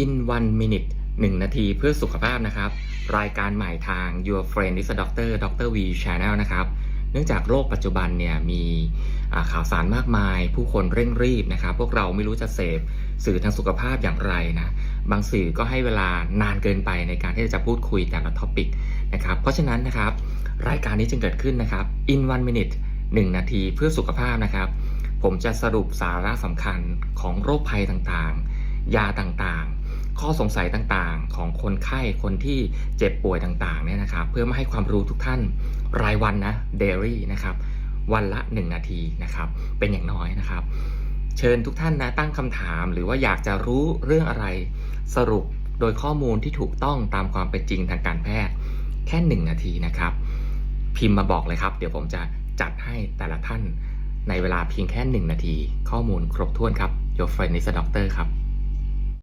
in one minute 1 นาทีเพื่อสุขภาพนะครับ รายการใหม่ทาง Your Friend is a Doctor Dr. V Channel นะครับ เนื่องจากโรคปัจจุบันเนี่ยมีข่าวสารมากมาย ผู้คนเร่งรีบนะครับ พวกเราไม่รู้จะเสพสื่อทางสุขภาพอย่างไรนะ บางสื่อก็ให้เวลานานเกินไปในการที่จะพูดคุยแต่ละท็อปิกนะครับ เพราะฉะนั้นนะครับ รายการนี้จึงเกิดขึ้นนะครับ in one minute 1 นาทีเพื่อสุขภาพนะครับ ผมจะสรุปสาระสำคัญของโรคภัยต่างๆ ยาต่างๆ ข้อสงสัยต่างๆ ของคนไข้คนที่เจ็บป่วยต่างๆเนี่ยนะครับ เพื่อมาให้ความรู้ทุกท่านรายวันนะเดลี่นะครับวันละ 1 นาทีนะครับ เป็นอย่างน้อยนะครับ เชิญทุกท่านนะตั้งคำถามหรือว่าอยากจะรู้เรื่องอะไรสรุปโดยข้อมูลที่ถูกต้องตามความเป็นจริงทางการแพทย์ แค่ 1 นาทีนะครับ พิมพ์มาบอกเลยครับ เดี๋ยวผมจะจัดให้แต่ละท่านในเวลาเพียงแค่ 1 นาที ข้อมูลครบถ้วนครับ Your Friend is a Doctor ครับ